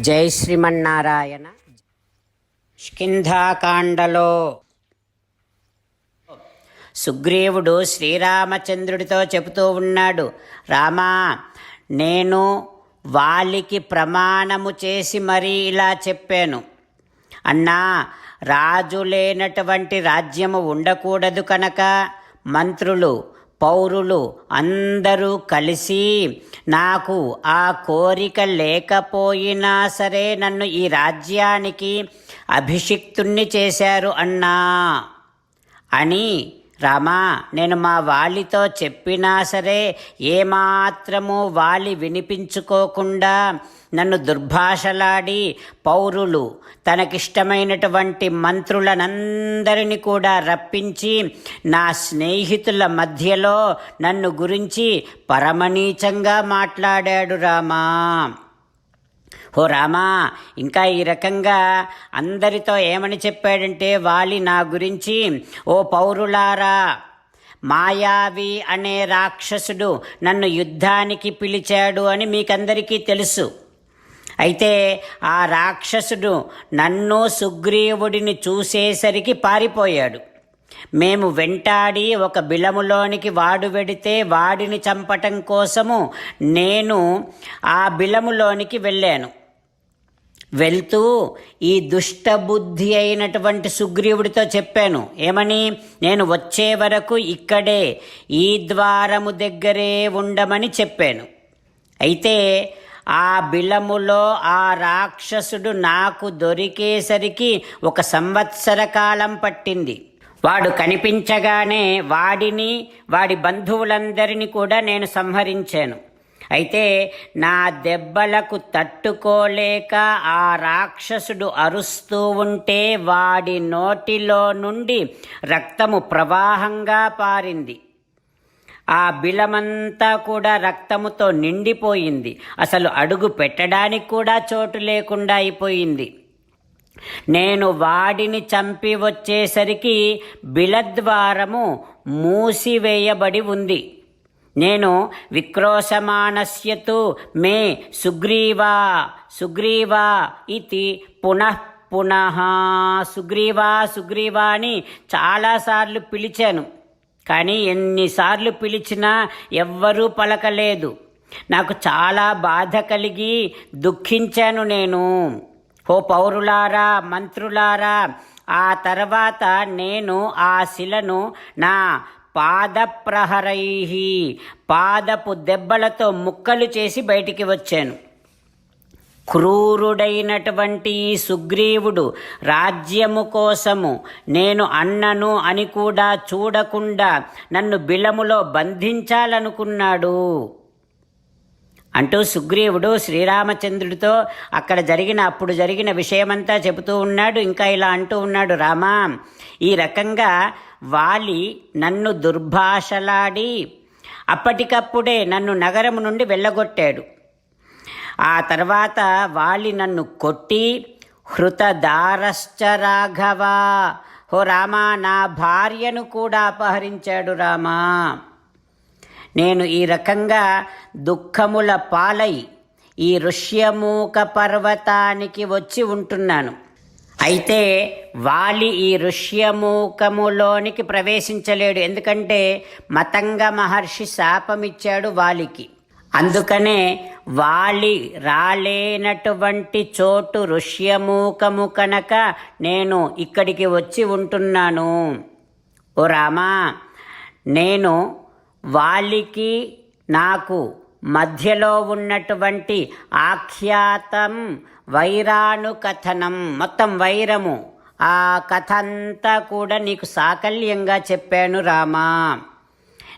జై శ్రీమన్నారాయణ. స్కింధాకాండలో సుగ్రీవుడు శ్రీరామచంద్రుడితో చెబుతూ ఉన్నాడు రామా నేను వాలికి ప్రమాణము చేసి మరీ ఇలా చెప్పాను. అన్నా రాజు లేనటువంటి రాజ్యము ఉండకూడదు కనుక మంత్రులు పౌరులు అందరూ కలిసి నాకు ఆ కోరిక లేకపోయినా సరే నన్ను ఈ రాజ్యానికి అభిషిక్తుణ్ణి చేశారు అన్నా. అని రామా నేను మా వాలితో చెప్పినా సరే ఏమాత్రము వాలి వినిపించుకోకుండా నన్ను దుర్భాషలాడి పౌరులు తనకిష్టమైనటువంటి మంత్రులనందరినీ కూడా రప్పించి నా స్నేహితుల మధ్యలో నన్ను గురించి పరమనీచంగా మాట్లాడాడు రామా. ఓ రామా ఇంకా ఈ రకంగా అందరితో ఏమని చెప్పాడంటే వాలి నా గురించి ఓ పౌరులారా మాయావి అనే రాక్షసుడు నన్ను యుద్ధానికి పిలిచాడు అని మీకందరికీ తెలుసు. అయితే ఆ రాక్షసుడు నన్ను సుగ్రీవుడిని చూసేసరికి పారిపోయాడు. మేము వెంటాడి ఒక బిలములోనికి వాడు వెడితే వాడిని చంపటం కోసము నేను ఆ బిలములోనికి వెళ్ళాను. వెళ్తూ ఈ దుష్టబుద్ధి అయినటువంటి సుగ్రీవుడితో చెప్పాను ఏమని? నేను వచ్చే వరకు ఇక్కడే ఈ ద్వారము దగ్గరే ఉండమని చెప్పాను. అయితే ఆ బిలములో ఆ రాక్షసుడు నాకు దొరికేసరికి ఒక సంవత్సర కాలం పట్టింది. వాడు కనిపించగానే వాడిని వాడి బంధువులందరినీ కూడా నేను సంహరించాను. అయితే నా దెబ్బలకు తట్టుకోలేక ఆ రాక్షసుడు అరుస్తూ ఉంటే వాడి నోటిలో నుండి రక్తము ప్రవాహంగా పారింది. ఆ బిలమంతా కూడా రక్తముతో నిండిపోయింది. అసలు అడుగు పెట్టడానికి కూడా చోటు లేకుండా అయిపోయింది. నేను వాడిని చంపి వచ్చేసరికి బిలద్వారము మూసివేయబడి ఉంది. నేను విక్రోశమానస్యతు మే సుగ్రీవా సుగ్రీవా ఇది పునః పునః సుగ్రీవా సుగ్రీవా అని చాలాసార్లు పిలిచాను. కానీ ఎన్నిసార్లు పిలిచినా ఎవ్వరూ పలకలేదు. నాకు చాలా బాధ కలిగి దుఃఖించాను నేను. ఓ పౌరులారా మంత్రులారా ఆ తర్వాత నేను ఆ శిలను నా పాదప్రహరై పాదపు దెబ్బలతో ముక్కలు చేసి బయటికి వచ్చాను. క్రూరుడైనటువంటి ఈ సుగ్రీవుడు రాజ్యము కోసము నేను అన్నను అని కూడా చూడకుండా నన్ను బిలములో బంధించాలనుకున్నాడు. అంటూ సుగ్రీవుడు శ్రీరామచంద్రుడితో అక్కడ జరిగిన అప్పుడు జరిగిన విషయమంతా చెబుతూ ఉన్నాడు. ఇంకా ఇలా అంటూ ఉన్నాడు రామా ఈ రకంగా వాలి నన్ను దుర్భాషలాడి అప్పటికప్పుడే నన్ను నగరము నుండి వెళ్ళగొట్టాడు. ఆ తర్వాత వాలి నన్ను కొట్టి హృతదారశ్చ రాఘవ. హో రామా నా భార్యను కూడా అపహరించాడు రామా. నేను ఈ రకంగా దుఃఖముల పాలై ఈ ఋష్యమూక పర్వతానికి వచ్చి ఉంటున్నాను. అయితే వాలి ఈ ఋష్యమూకములోనికి ప్రవేశించలేడు. ఎందుకంటే మతంగ మహర్షి శాపమిచ్చాడు వాలికి. అందుకనే వాలి రాలేనటువంటి చోటు ఋష్యమూకము కనుక నేను ఇక్కడికి వచ్చి ఉంటున్నాను. ఓ రామా నేను వాలికి నాకు మధ్యలో ఉన్నటువంటి ఆఖ్యాతం వైరాణు కథనం మొత్తం వైరము. ఆ కథ అంతా కూడా నీకు సాకల్యంగా చెప్పాను రామా.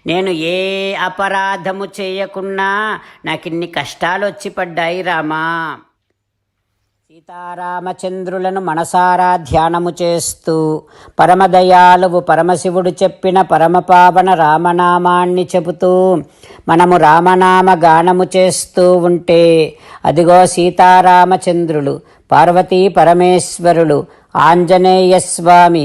నేను ఏ అపరాధము చేయకున్నా నాకు ఇన్ని కష్టాలు వచ్చి పడ్డాయి రామా. సీతారామచంద్రులను మనసారా ధ్యానము చేస్తూ పరమదయాలువు పరమశివుడు చెప్పిన పరమపావన రామనామాన్ని చెబుతూ మనము రామనామ గానము చేస్తూ ఉంటే అదిగో సీతారామచంద్రులు పార్వతీ పరమేశ్వరులు ఆంజనేయ స్వామి